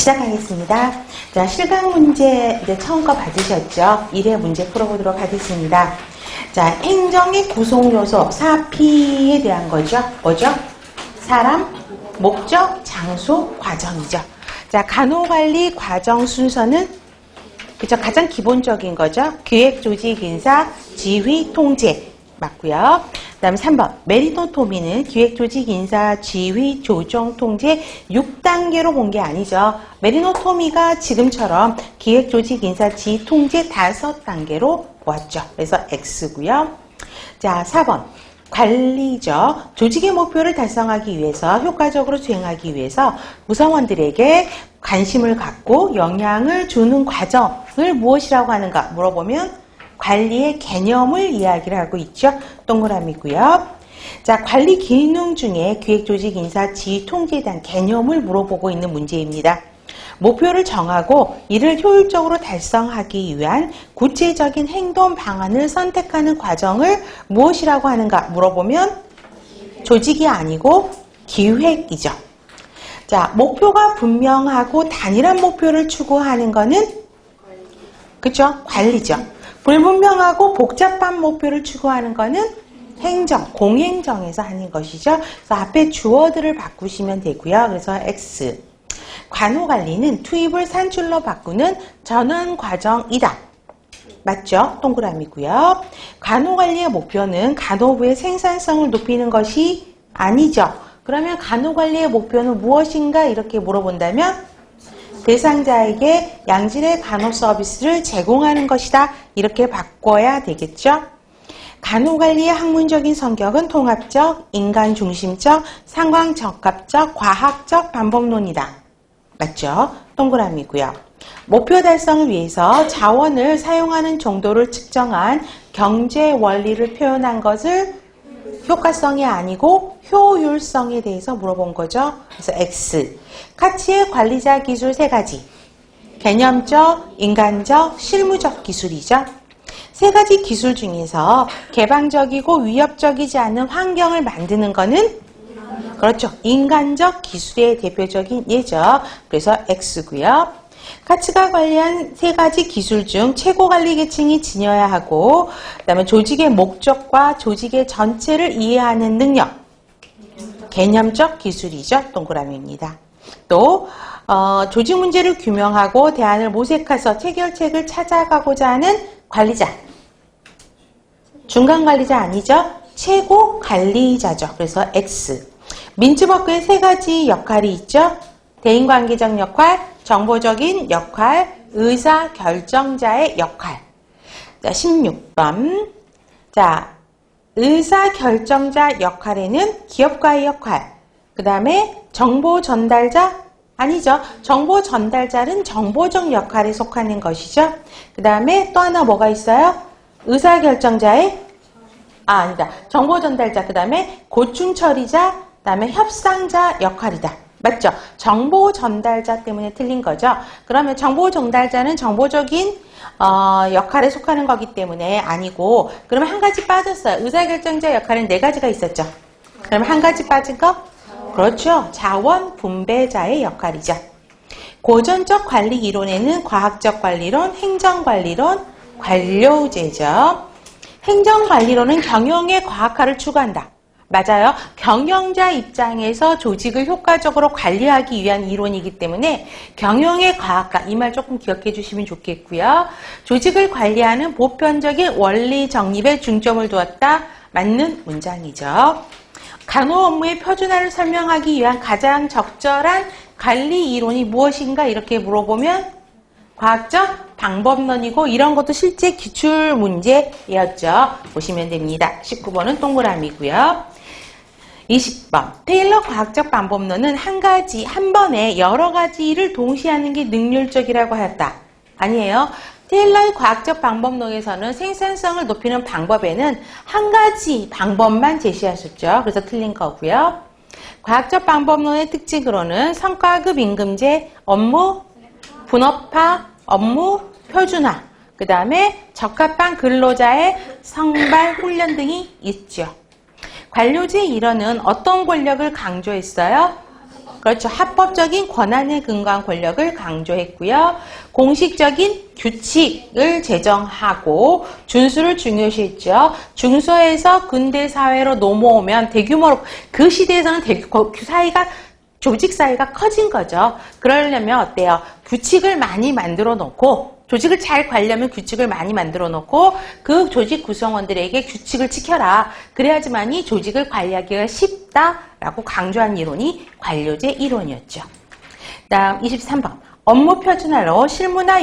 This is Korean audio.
시작하겠습니다. 자, 실강 문제 이제 처음 거 받으셨죠? 1회 문제 풀어보도록 하겠습니다. 자, 행정의 구성 요소 4P에 대한 거죠. 뭐죠? 사람, 목적, 장소, 과정이죠. 자, 간호관리 과정 순서는 그죠? 가장 기본적인 거죠. 기획, 조직, 인사, 지휘, 통제. 맞고요. 그 다음 3번. 메리토토미는 기획, 조직, 인사, 지휘, 조정, 통제 6단계로 본게 아니죠. 메리노토미가 지금처럼 기획, 조직, 인사, 지휘, 통제 5단계로 보았죠. 그래서 X고요. 자, 4번. 관리죠. 조직의 목표를 달성하기 위해서 효과적으로 수행하기 위해서 구성원들에게 관심을 갖고 영향을 주는 과정을 무엇이라고 하는가 물어보면 관리의 개념을 이야기를 하고 있죠. 동그라미고요. 자, 관리 기능 중에 기획, 조직, 인사, 지휘, 통제에 대한 개념을 물어보고 있는 문제입니다. 목표를 정하고 이를 효율적으로 달성하기 위한 구체적인 행동 방안을 선택하는 과정을 무엇이라고 하는가 물어보면 조직이 아니고 기획이죠. 자, 목표가 분명하고 단일한 목표를 추구하는 것은 그죠? 관리죠. 불분명하고 복잡한 목표를 추구하는 것은 행정, 공행정에서 하는 것이죠. 그래서 앞에 주어들을 바꾸시면 되고요. 그래서 X. 관호 관리는 투입을 산출로 바꾸는 전환 과정이다. 맞죠? 동그라미고요. 간호 관리의 목표는 간호부의 생산성을 높이는 것이 아니죠. 그러면 간호 관리의 목표는 무엇인가 이렇게 물어본다면 대상자에게 양질의 간호 서비스를 제공하는 것이다. 이렇게 바꿔야 되겠죠. 간호관리의 학문적인 성격은 통합적, 인간 중심적, 상황 적합적, 과학적 방법론이다. 맞죠? 동그라미고요. 목표 달성을 위해서 자원을 사용하는 정도를 측정한 경제 원리를 표현한 것을 효과성이 아니고 효율성에 대해서 물어본 거죠. 그래서 X. 카치의 관리자 기술 세 가지. 개념적, 인간적, 실무적 기술이죠. 세 가지 기술 중에서 개방적이고 위협적이지 않은 환경을 만드는 것은 그렇죠. 인간적 기술의 대표적인 예죠. 그래서 X고요. 카츠가 관리한 세 가지 기술 중 최고 관리 계층이 지녀야 하고 그다음에 조직의 목적과 조직의 전체를 이해하는 능력 개념적 기술이죠. 동그라미입니다. 또 어, 조직 문제를 규명하고 대안을 모색해서 해결책을 찾아가고자 하는 관리자 중간 관리자 아니죠? 최고 관리자죠. 그래서 X 민주법규의 세 가지 역할이 있죠. 대인관계적 역할, 정보적인 역할, 의사 결정자의 역할. 자, 16번. 자, 의사 결정자 역할에는 기업가의 역할, 그 다음에 정보 전달자, 아니죠. 정보 전달자는 정보적 역할에 속하는 것이죠. 그 다음에 또 하나 뭐가 있어요? 의사 결정자의, 아, 아니다. 정보 전달자, 그 다음에 고충 처리자, 그 다음에 협상자 역할이다. 맞죠? 정보 전달자 때문에 틀린 거죠. 그러면 정보 전달자는 정보적인 어, 역할에 속하는 거기 때문에 아니고 그러면 한 가지 빠졌어요. 의사결정자 역할은 네 가지가 있었죠. 그럼 한 가지 빠진 거? 그렇죠. 자원 분배자의 역할이죠. 고전적 관리 이론에는 과학적 관리론, 행정관리론, 관료제죠. 행정관리론은 경영의 과학화를 추구한다. 맞아요. 경영자 입장에서 조직을 효과적으로 관리하기 위한 이론이기 때문에 경영의 과학과 이 말 조금 기억해 주시면 좋겠고요. 조직을 관리하는 보편적인 원리 정립에 중점을 두었다. 맞는 문장이죠. 간호 업무의 표준화를 설명하기 위한 가장 적절한 관리 이론이 무엇인가 이렇게 물어보면 과학적 방법론이고 이런 것도 실제 기출 문제였죠. 보시면 됩니다. 19번은 동그라미고요. 20번 테일러 과학적 방법론은 한 가지 한 번에 여러 가지를 동시에 하는 게 능률적이라고 하였다. 아니에요. 테일러의 과학적 방법론에서는 생산성을 높이는 방법에는 한 가지 방법만 제시하셨죠. 그래서 틀린 거고요. 과학적 방법론의 특징으로는 성과급 임금제, 업무 분업화, 업무 표준화, 그 다음에 적합한 근로자의 성발 훈련 등이 있죠. 관료제 일원은 어떤 권력을 강조했어요? 그렇죠. 합법적인 권한에 근거한 권력을 강조했고요. 공식적인 규칙을 제정하고 준수를 중요시했죠. 중소에서 근대 사회로 넘어오면 대규모로 그 시대에서는 대규 사회가 조직 사회가 커진 거죠. 그러려면 어때요? 규칙을 많이 만들어 놓고 조직을 잘 관리하면 규칙을 많이 만들어 놓고 그 조직 구성원들에게 규칙을 지켜라. 그래야지만이 조직을 관리하기가 쉽다라고 강조한 이론이 관료제 이론이었죠. 다음 23번. 업무 표준화로 실무나